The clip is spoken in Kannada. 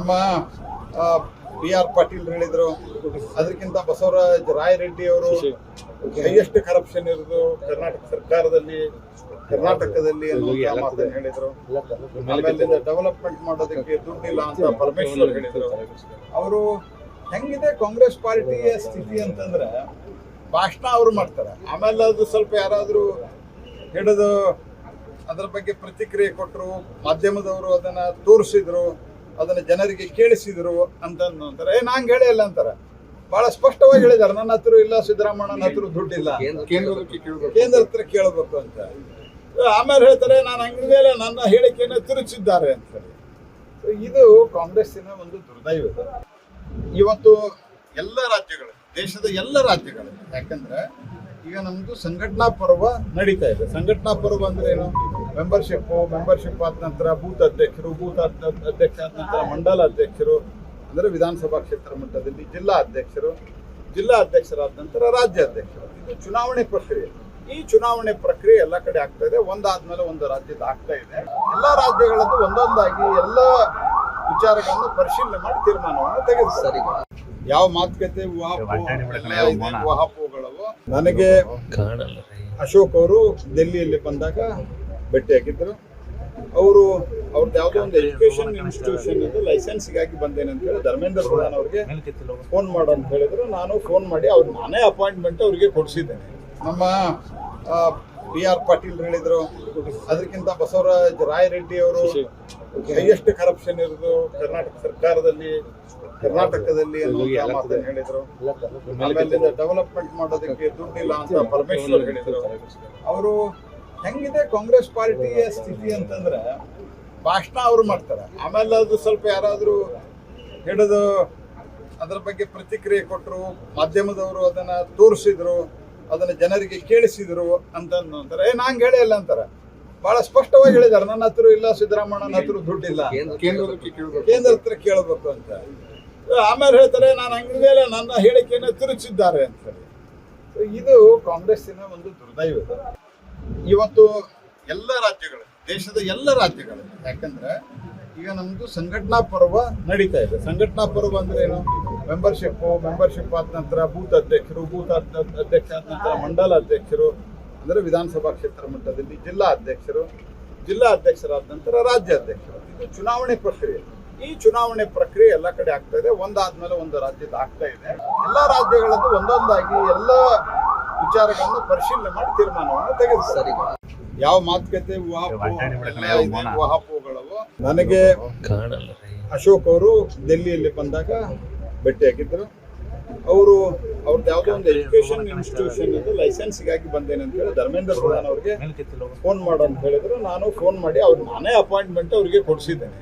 ನಮ್ಮ ಬಿ ಆರ್ ಪಾಟೀಲ್ ಹೇಳಿದ್ರು ಅದಕ್ಕಿಂತ ಬಸವರಾಜ ರಾಯರೆಡ್ಡಿ ಅವರು ಹೈಯೆಸ್ಟ್ ಕರಪ್ಷನ್ ಇರೋದು ಕರ್ನಾಟಕ ಸರ್ಕಾರದಲ್ಲಿ ಕರ್ನಾಟಕದಲ್ಲಿ ಮಾತನ್ನ ಹೇಳಿದ್ರು. ಆಮೇಲೆ ಡೆವಲಪ್ಮೆಂಟ್ ಮಾಡೋದಕ್ಕೆ ದುಡ್ಡಿಲ್ಲ ಅಂತ ಪರಮೇಶ್ವರ್ ಹೇಳಿದ್ರು. ಅವರು ಹೆಂಗಿದೆ ಕಾಂಗ್ರೆಸ್ ಪಾರ್ಟಿಯ ಸ್ಥಿತಿ ಅಂತಂದ್ರೆ ಭಾಷಣ ಅವ್ರು ಮಾಡ್ತಾರೆ. ಆಮೇಲೆ ಅದು ಸ್ವಲ್ಪ ಯಾರಾದರೂ ಹಿಡಿದು ಅದರ ಬಗ್ಗೆ ಪ್ರತಿಕ್ರಿಯೆ ಕೊಟ್ಟರು ಮಾಧ್ಯಮದವರು ಅದನ್ನ ತೋರಿಸಿದ್ರು. ಅದನ್ನ ಜನರಿಗೆ ಕೇಳಿಸಿದ್ರು ಅಂತ ಅಂತಾರೆ. ಏ ನಂಗೆ ಹೇಳಿಲ್ಲ ಅಂತಾರೆ. ಬಹಳ ಸ್ಪಷ್ಟವಾಗಿ ಹೇಳಿದ್ದಾರೆ. ನನ್ನ ಹತ್ರ ಇಲ್ಲ ಸಿದ್ದರಾಮಣ್ಣನ ಹತ್ರ ದುಡ್ಡಿಲ್ಲ ಕೇಂದ್ರ ಹತ್ರ ಕೇಳಬೇಕು ಅಂತ. ಆಮೇಲೆ ಹೇಳ್ತಾರೆ ನಾನು ಹಂಗಿದೆಯಲ್ಲ ನನ್ನ ಹೇಳಿಕೆಯನ್ನು ತಿರುಚಿದ್ದಾರೆ ಅಂತ ಹೇಳಿ. ಇದು ಕಾಂಗ್ರೆಸ್ಸಿನ ಒಂದು ದುರ್ದೈವ. ಇವತ್ತು ಎಲ್ಲ ರಾಜ್ಯಗಳು ದೇಶದ ಎಲ್ಲ ರಾಜ್ಯಗಳು ಯಾಕಂದ್ರೆ ಈಗ ನಮ್ದು ಸಂಘಟನಾ ಪರ್ವ ನಡೀತಾ ಇದೆ. ಸಂಘಟನಾ ಪರ್ವ ಅಂದ್ರೆ ಏನು? ಮೆಂಬರ್ಶಿಪ್ ಮೆಂಬರ್ಶಿಪ್ ಆದ ನಂತರ ಬೂತ್ ಅಧ್ಯಕ್ಷರು ಬೂತ್ ಅಧ್ಯ- ಅಧ್ಯಕ್ಷ ಆದ ನಂತರ ಮಂಡಲ ಅಧ್ಯಕ್ಷರು ಅಂದ್ರೆ ವಿಧಾನಸಭಾ ಕ್ಷೇತ್ರ ಮಟ್ಟದಲ್ಲಿ ಜಿಲ್ಲಾ ಅಧ್ಯಕ್ಷರು ಜಿಲ್ಲಾ ಅಧ್ಯಕ್ಷರಾದ ನಂತರ ರಾಜ್ಯ ಅಧ್ಯಕ್ಷರು. ಇದು ಚುನಾವಣೆ ಪ್ರಕ್ರಿಯೆ. ಈ ಚುನಾವಣೆ ಪ್ರಕ್ರಿಯೆ ಎಲ್ಲ ಕಡೆ ಆಗ್ತಾ ಇದೆ. ಒಂದಾದ್ಮೇಲೆ ಒಂದು ರಾಜ್ಯದ ಆಗ್ತಾ ಇದೆ. ಎಲ್ಲ ರಾಜ್ಯಗಳದ್ದು ಒಂದೊಂದಾಗಿ ಎಲ್ಲ ವಿಚಾರಗಳನ್ನು ಪರಿಶೀಲನೆ ಮಾಡಿ ತೀರ್ಮಾನವನ್ನು ತೆಗೆದುಕೊಳ್ಳಿ. ಯಾವ ಮಾತುಕತೆ ಊಹಾಪೋಹಗಳವು ನನಗೆ ಅಶೋಕ್ ಅವರು ಡೆಲ್ಲಿಯಲ್ಲಿ ಬಂದಾಗ ಭೇಟಿಯಾಗಿದ್ದರು. ಅವರು ಅವ್ರದ್ದು ಯಾವುದೋ ಒಂದು ಎಜುಕೇಶನ್ ಇನ್ಸ್ಟಿಟ್ಯೂಷನ್ ಇದು ಲೈಸೆನ್ಸ್ಗಾಗಿ ಬಂದೇನೆ ಅಂತ ಹೇಳಿ ಧರ್ಮೇಂದ್ರ ಪ್ರಧಾನ್ ಅವ್ರಿಗೆ ಫೋನ್ ಮಾಡು ಅಂತ ಹೇಳಿದ್ರು. ನಾನು ಫೋನ್ ಮಾಡಿ ಅವ್ರು ನಾನೇ ಅಪಾಯಿಂಟ್ಮೆಂಟ್ ಅವರಿಗೆ ಕೊಡಿಸಿದ್ದೇನೆ. ನಮ್ಮ ಬಿ ಆರ್ ಪಾಟೀಲ್ ಹೇಳಿದ್ರು. ಅದಕ್ಕಿಂತ ಬಸವರಾಜ ರಾಯರೆಡ್ಡಿ ಅವರು ಹೈಯೆಸ್ಟ್ ಕರಪ್ಷನ್ ಇರೋದು ಕರ್ನಾಟಕ ಸರ್ಕಾರದಲ್ಲಿ ಕರ್ನಾಟಕದಲ್ಲಿ ಮಾತನ್ನ ಹೇಳಿದ್ರು. ಆಮೇಲೆ ಡೆವಲಪ್ಮೆಂಟ್ ಮಾಡೋದಕ್ಕೆ ದುಡ್ಡಿಲ್ಲ ಅಂತ ಪರಮೇಶ್ವರ್ ಹೇಳಿದ್ರು. ಅವರು ಹೆಂಗಿದೆ ಕಾಂಗ್ರೆಸ್ ಪಾರ್ಟಿಯ ಸ್ಥಿತಿ ಅಂತಂದ್ರೆ ಭಾಷಣ ಅವರು ಮಾಡ್ತಾರೆ. ಆಮೇಲೆ ಅದು ಸ್ವಲ್ಪ ಯಾರಾದರೂ ಹಿಡಿದು ಅದರ ಬಗ್ಗೆ ಪ್ರತಿಕ್ರಿಯೆ ಕೊಟ್ಟರು ಮಾಧ್ಯಮದವರು ಅದನ್ನು ತೋರಿಸಿದ್ರು, ಅದನ್ನು ಜನರಿಗೆ ಕೇಳಿಸಿದ್ರು ಅಂತಂದು ಅಂತಾರೆ. ಏ ನಂಗೆ ಹೇಳಿಲ್ಲ ಅಂತಾರೆ. ಬಹಳ ಸ್ಪಷ್ಟವಾಗಿ ಹೇಳಿದ್ದಾರೆ. ನನ್ನ ಹತ್ರ ಇಲ್ಲ ಸಿದ್ದರಾಮಣ್ಣನ ಹತ್ರ ದುಡ್ಡಿಲ್ಲ. ಕೇಂದ್ರ ಹತ್ರ ಕೇಳಬೇಕು ಅಂತ. ಆಮೇಲೆ ಹೇಳ್ತಾರೆ, ನಾನು ಹಂಗಿದೆಯಲ್ಲ ನನ್ನ ಹೇಳಿಕೆಯನ್ನು ತಿರುಚಿದ್ದಾರೆ ಅಂತ ಹೇಳಿ. ಇದು ಕಾಂಗ್ರೆಸ್ಸಿನ ಒಂದು ದುರ್ದೈವ. ಇವತ್ತು ಎಲ್ಲ ರಾಜ್ಯಗಳು, ದೇಶದ ಎಲ್ಲ ರಾಜ್ಯಗಳು, ಯಾಕಂದ್ರೆ ಈಗ ನಮ್ದು ಸಂಘಟನಾ ಪರ್ವ ನಡೀತಾ ಇದೆ. ಸಂಘಟನಾ ಪರ್ವ ಅಂದ್ರೆ ಏನು? ಮೆಂಬರ್ಶಿಪ್ ಮೆಂಬರ್ಶಿಪ್ ಆದ ನಂತರ ಬೂತ್ ಅಧ್ಯಕ್ಷರು, ಬೂತ್ ಅಧ್ಯ- ಅಧ್ಯಕ್ಷ ಆದ ನಂತರ ಮಂಡಲ ಅಧ್ಯಕ್ಷರು, ಅಂದ್ರೆ ವಿಧಾನಸಭಾ ಕ್ಷೇತ್ರ ಮಟ್ಟದಲ್ಲಿ ಜಿಲ್ಲಾ ಅಧ್ಯಕ್ಷರು, ಜಿಲ್ಲಾ ಅಧ್ಯಕ್ಷರಾದ ನಂತರ ರಾಜ್ಯ ಅಧ್ಯಕ್ಷರು. ಇದು ಚುನಾವಣೆ ಪ್ರಕ್ರಿಯೆ. ಈ ಚುನಾವಣೆ ಪ್ರಕ್ರಿಯೆ ಎಲ್ಲ ಕಡೆ ಆಗ್ತಾ ಇದೆ. ಒಂದಾದ್ಮೇಲೆ ಒಂದು ರಾಜ್ಯದ ಆಗ್ತಾ ಇದೆ. ಎಲ್ಲ ರಾಜ್ಯಗಳದ್ದು ಒಂದೊಂದಾಗಿ ಎಲ್ಲ ವಿಚಾರಗಳನ್ನು ಪರಿಶೀಲನೆ ಮಾಡಿ ತೀರ್ಮಾನವನ್ನು ತೆಗೆದುಕೊಳ್ಳಿ. ಯಾವ ಮಾತುಕತೆ ಊಹಾಪೋಹಗಳವು ನನಗೆ ಅಶೋಕ್ ಅವರು ದೆಲ್ಲಿಯಲ್ಲಿ ಬಂದಾಗ ಭೇಟಿಯಾಗಿದ್ದರು ಅವರು ಅವ್ರದ್ದು ಯಾವುದೋ ಒಂದು ಎಜುಕೇಶನ್ ಇನ್ಸ್ಟಿಟ್ಯೂಷನ್ ಇದು ಲೈಸೆನ್ಸ್ಗಾಗಿ ಬಂದೇನೆ ಅಂತ ಹೇಳಿ ಧರ್ಮೇಂದ್ರ ಪ್ರಧಾನ್ ಅವ್ರಿಗೆ ಫೋನ್ ಮಾಡು ಅಂತ ಹೇಳಿದ್ರು. ನಾನು ಫೋನ್ ಮಾಡಿ ಅವ್ರು ನಾನೇ ಅಪಾಯಿಂಟ್ಮೆಂಟ್ ಅವರಿಗೆ ಕೊಡಿಸಿದ್ದೇನೆ.